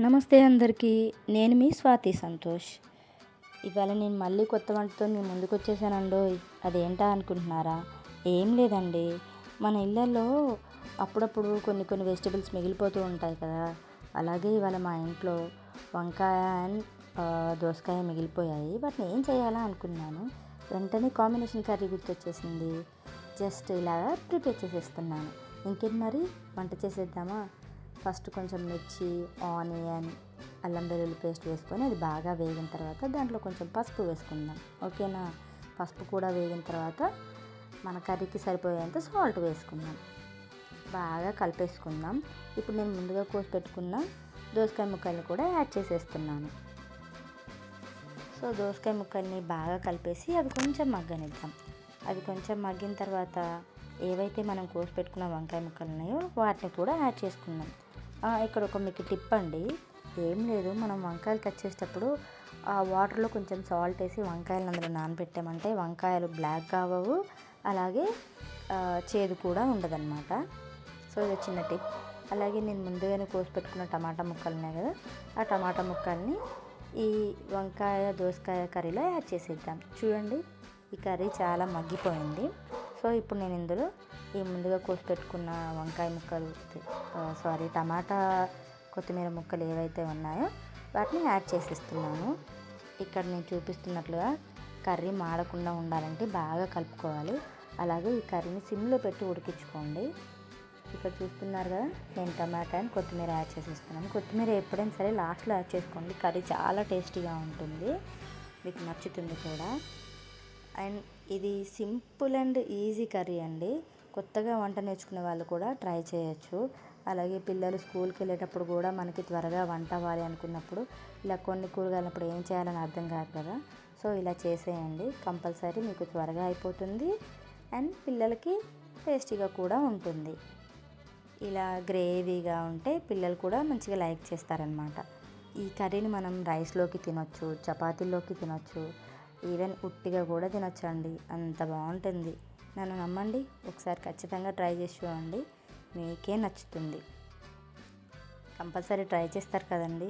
నమస్తే అందరికీ నేను మీ స్వాతి సంతోష్. ఇవాళ నేను మళ్ళీ కొత్త వంటతో మీ ముందుకు వచ్చేసానండో అదేంటా అనుకుంటున్నారా? ఏం లేదండి. మన ఇళ్ళల్లో అప్పుడప్పుడు కొన్ని కొన్ని వెజిటబుల్స్ మిగిలిపోతూ ఉంటాయి కదా. అలాగే ఇవాళ మా ఇంట్లో వంకాయ అండ్ దోసకాయ మిగిలిపోయాయి. వాటిని ఏం చేయాలా అనుకున్నాను వెంటనే కాంబినేషన్ కర్రీ గుర్తొచ్చేసింది. జస్ట్ ఇలా ప్రిపేర్ చేసేస్తున్నాను. ఇంకేం మరి? వంట చేసేద్దామా? ఫస్ట్ కొంచెం మిర్చి ఆనియన్ అల్లం వెల్లుల్లి పేస్ట్ వేసుకొని అది బాగా వేగిన తర్వాత దాంట్లో కొంచెం పసుపు వేసుకుందాం. ఓకేనా? పసుపు కూడా వేగిన తర్వాత మన కర్రీకి సరిపోయేంత సాల్ట్ వేసుకుందాం. బాగా కలిపేసుకుందాం. ఇప్పుడు నేను ముందుగా కోసి పెట్టుకున్న దోసకాయ ముక్కల్ని కూడా యాడ్ చేసేస్తున్నాను. సో దోసకాయ ముక్కల్ని బాగా కలిపేసి అవి కొంచెం మగ్గనిద్దాం. అవి కొంచెం మగ్గిన తర్వాత ఏవైతే మనం కోసి పెట్టుకున్న వంకాయ ముక్కలు ఉన్నాయో వాటిని కూడా యాడ్ చేసుకుందాం. ఇక్కడ ఒక మీకు టిప్ అండి. ఏం లేదు మనం వంకాయలు కట్ చేసేటప్పుడు ఆ వాటర్లో కొంచెం సాల్ట్ వేసి వంకాయలు అందులో నానబెట్టామంటే వంకాయలు బ్లాక్ కావవు అలాగే చేదు కూడా ఉండదన్నమాట. సో ఇది చిన్న టిప్ అలాగే నేను ముందుగానే కోసి పెట్టుకున్న టమాటా ముక్కలు ఉన్నాయి కదా ఆ టమాటా ముక్కల్ని ఈ వంకాయ దోసకాయ కర్రీలో యాడ్ చేసేద్దాం. చూడండి ఈ కర్రీ చాలా మగ్గిపోయింది. సో ఇప్పుడు నేను ఇందులో ఈ ముందుగా కోసి పెట్టుకున్న వంకాయ ముక్కలు సారీ టమాటా కొత్తిమీర ముక్కలు ఏవైతే ఉన్నాయో వాటిని యాడ్ చేసేస్తున్నాను. ఇక్కడ నేను చూపిస్తున్నట్లుగా కర్రీ మాడకుండా ఉండాలంటే బాగా కలుపుకోవాలి. అలాగే ఈ కర్రీని సిమ్లో పెట్టి ఉడికించుకోండి. ఇక్కడ చూస్తున్నారు కదా నేను టమాటా అండ్ కొత్తిమీర యాడ్ చేసేస్తున్నాను. కొత్తిమీర ఎప్పుడైనా సరే లాస్ట్లో యాడ్ చేసుకోండి. కర్రీ చాలా టేస్టీగా ఉంటుంది. మీకు నచ్చుతుంది కూడా. అండ్ ఇది సింపుల్ అండ్ ఈజీ కర్రీ అండి. కొత్తగా వంట నేర్చుకునే వాళ్ళు కూడా ట్రై చేయొచ్చు. అలాగే పిల్లలు స్కూల్కి వెళ్ళేటప్పుడు కూడా మనకి త్వరగా వంట అవ్వాలి అనుకున్నప్పుడు ఇలా కొన్ని కూరగాయలప్పుడు ఏం చేయాలని అర్థం కాదు కదా. సో ఇలా చేసేయండి. కంపల్సరీ మీకు త్వరగా అయిపోతుంది అండ్ పిల్లలకి టేస్టీగా కూడా ఉంటుంది. ఇలా గ్రేవీగా ఉంటే పిల్లలు కూడా మంచిగా లైక్ చేస్తారనమాట. ఈ కర్రీని మనం రైస్లోకి తినొచ్చు చపాతీల్లోకి తినొచ్చు ఈవెన్ ఉట్టిగా కూడా తినొచ్చండి. అంత బాగుంటుంది. నన్ను నమ్మండి. ఒకసారి ఖచ్చితంగా ట్రై చేసి చూడండి. మీకే నచ్చుతుంది. కంపల్సరీ ట్రై చేస్తారు కదండి.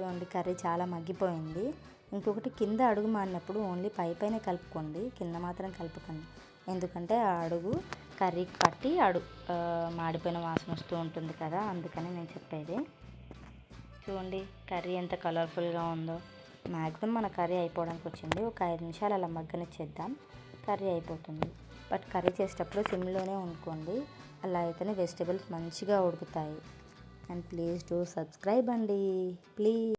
చూడండి కర్రీ చాలా మగ్గిపోయింది. ఇంకొకటి కింద అడుగు మాడినప్పుడు ఓన్లీ పై పైన కలుపుకోండి. కింద మాత్రం కలుపుకోండి. ఎందుకంటే ఆ అడుగు కర్రీ పట్టి అడు మాడిపోయిన వాసన వస్తూ ఉంటుంది కదా. అందుకని నేను చెప్పేది. చూడండి కర్రీ ఎంత కలర్ఫుల్గా ఉందో. మ్యాక్సిమం మన కర్రీ అయిపోవడానికి వచ్చింది. ఒక ఐదు నిమిషాలు అలా మగ్గనిచ్చేద్దాం. కర్రీ అయిపోతుంది. బట్ కర్రీ చేసేటప్పుడు సిమ్లోనే వండుకోండి అలా అయితేనే వెజిటేబుల్స్ మంచిగా ఉడుకుతాయి. అండ్ ప్లీజ్ డూ సబ్స్క్రైబ్ అండి. ప్లీజ్.